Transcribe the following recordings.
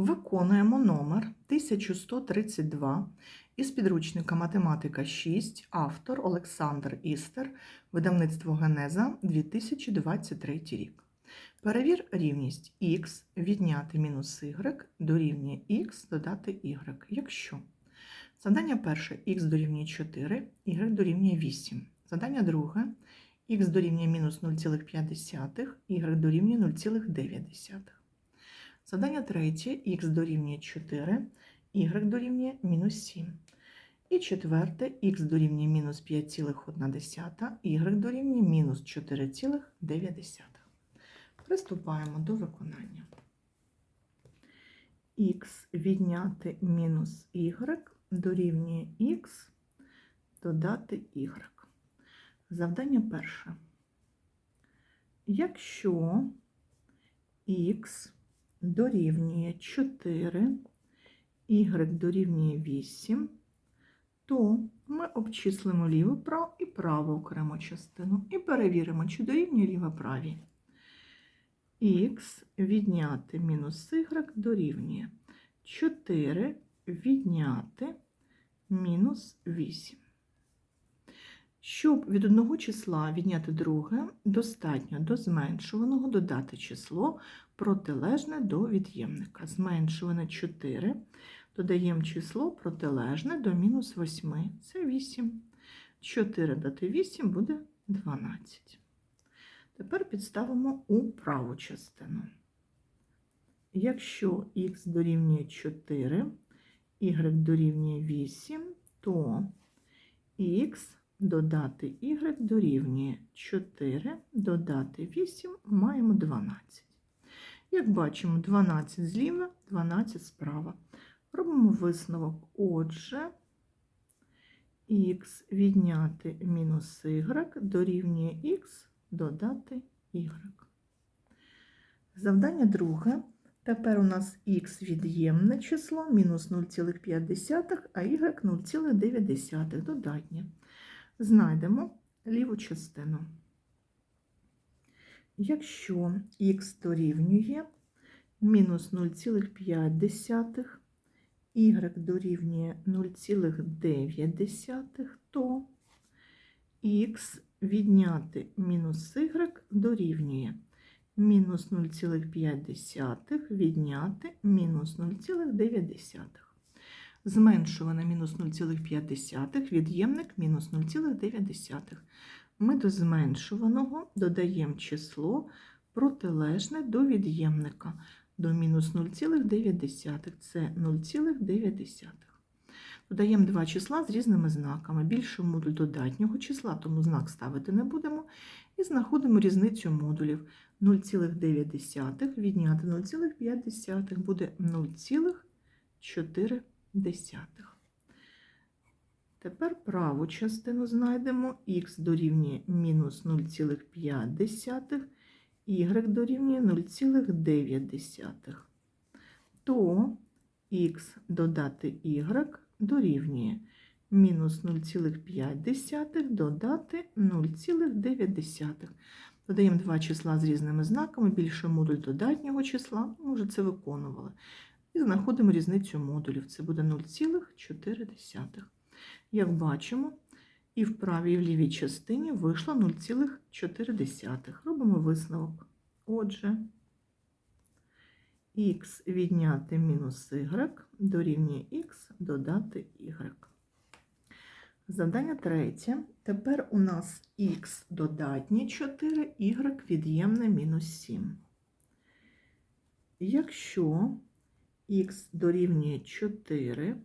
Виконуємо номер 1132 із підручника Математика 6, автор Олександр Істер, видавництво Генеза 2023 рік. Перевір рівність х відняти мінус y дорівнює х додати y. Якщо завдання перше х дорівнює 4, y дорівнює 8. Завдання друге х дорівнює мінус 0,5, y дорівнює 0,9. Задання третє х дорівнює 4, y дорівнює мінус 7. І четверте х дорівнює мінус 5,1, y дорівнює мінус 4,9. Приступаємо до виконання. х відняти мінус y дорівнює х додати y. Завдання перше. Якщо х дорівнює 4, y дорівнює 8, то ми обчислимо ліву праву і праву окрему частину і перевіримо, чи дорівнює ліва праві. х відняти мінус y дорівнює 4 відняти мінус 8. Щоб від одного числа відняти друге, достатньо до зменшуваного додати число протилежне до від'ємника. Зменшуване 4, додаємо число протилежне до мінус 8. Це 8. 4 дати 8 буде 12. Тепер підставимо у праву частину. Якщо х дорівнює 4, y дорівнює 8, то х додати y дорівнює 4, додати 8, маємо 12. Як бачимо, 12 зліва, 12 справа. Робимо висновок. Отже, х відняти мінус y дорівнює х додати y. Завдання друге. Тепер у нас х від'ємне число мінус 0,5, а y 0,9 додатнє. Знайдемо ліву частину. Якщо х дорівнює мінус 0,5, y дорівнює 0,9, то х відняти мінус y дорівнює мінус 0,5 відняти мінус 0,9. Зменшуване мінус 0,5, від'ємник мінус 0,9. Ми до зменшуваного додаємо число протилежне до від'ємника до мінус 0,9. Це 0,9. Додаємо два числа з різними знаками. Більше модуль додатнього числа, тому знак ставити не будемо. І знаходимо різницю модулів. 0,9 відняти 0,5 буде 0,4. Тепер праву частину знайдемо х дорівнює мінус 0,5, y дорівнює 0,9. То х додати y дорівнює мінус 0,5 додати 0,9. Додаємо два числа з різними знаками, більше модуль додатнього числа, ми вже це виконували. І знаходимо різницю модулів. Це буде 0,4. Як бачимо, і в правій і в лівій частині вийшло 0,4. Робимо висновок. Отже, х відняти мінус y дорівнює х додати y. Завдання третє. Тепер у нас х додатнє 4, y від'ємне мінус 7. Якщо х дорівнює 4,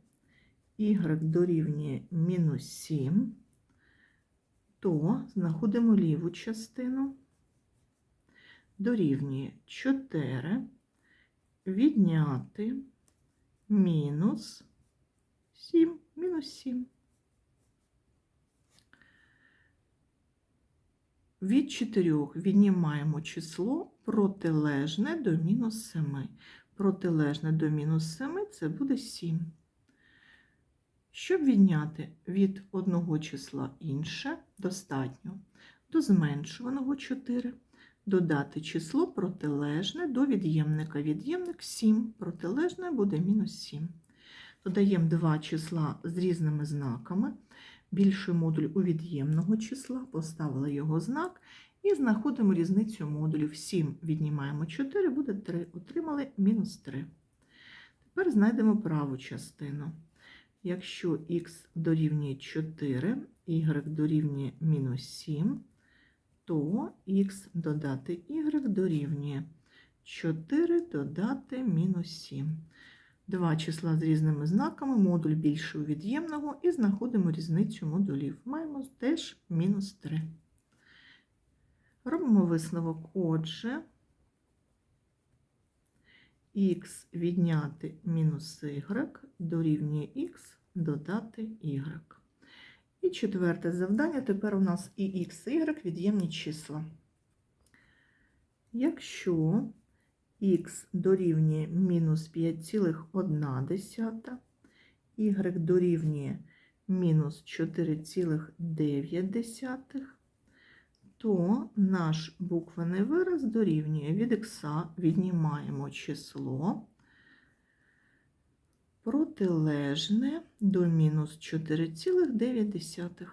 y дорівнює мінус 7, то знаходимо ліву частину, дорівнює 4, відняти мінус 7, мінус 7. Від 4 віднімаємо число протилежне до мінус 7. Протилежне до мінус 7 це буде 7. Щоб відняти від одного числа інше, достатньо до зменшуваного 4 додати число протилежне до від'ємника. Від'ємник 7, протилежне буде мінус 7. Додаємо два числа з різними знаками. Більший модуль у від'ємного числа, поставили його знак і знаходимо різницю модулів. 7 віднімаємо 4, буде 3. Отримали мінус 3. Тепер знайдемо праву частину. Якщо х дорівнює 4, y дорівнює мінус 7, то х додати y дорівнює 4 додати мінус 7. Два числа з різними знаками, модуль більший у від'ємного, і знаходимо різницю модулів. Маємо теж мінус 3. Робимо висновок. Отже, х відняти мінус y дорівнює х додати y. І четверте завдання. Тепер у нас і х, і y від'ємні числа. Якщо х дорівнює мінус 5,1, y дорівнює мінус 4,9, то наш буквений вираз дорівнює від х віднімаємо число протилежне до мінус 4,9.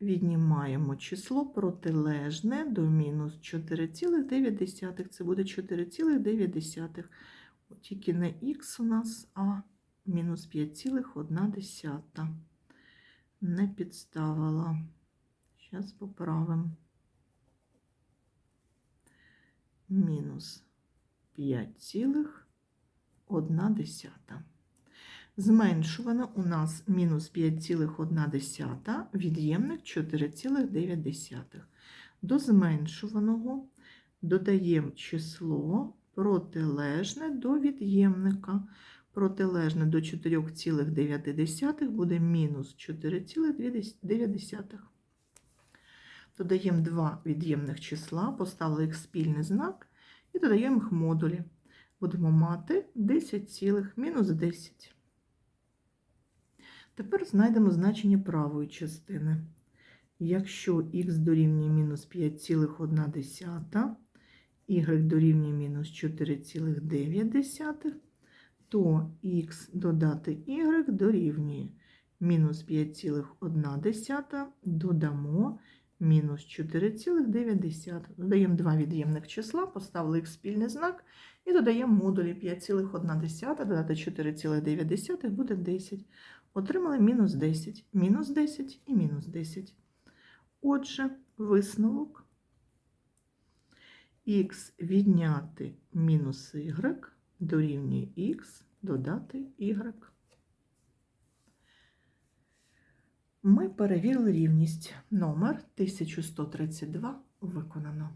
Віднімаємо число протилежне до мінус 4,9. Це буде 4,9. Тільки не х у нас, а мінус 5,1. Не підставила. Зараз поправимо. Мінус 5,1. Зменшувано у нас мінус 5,1, від'ємник 4,9. До зменшуваного додаємо число протилежне до від'ємника. Протилежне до 4,9 буде мінус 4,9. Додаємо два від'ємних числа, поставили їх спільний знак і додаємо їх модулі. Будемо мати 10 цілих мінус 10. Тепер знайдемо значення правої частини. Якщо х дорівнює мінус 5,1, y дорівнює мінус 4,9, то х додати y дорівнює мінус 5,1, додамо мінус 4,9. Додаємо два від'ємних числа, поставили їх спільний знак і додаємо модулі 5,1 додати 4,9 буде 10. Отримали мінус 10, мінус 10 і мінус 10. Отже, висновок х відняти мінус y дорівнює х додати y. Ми перевірили рівність номер 1132 виконано.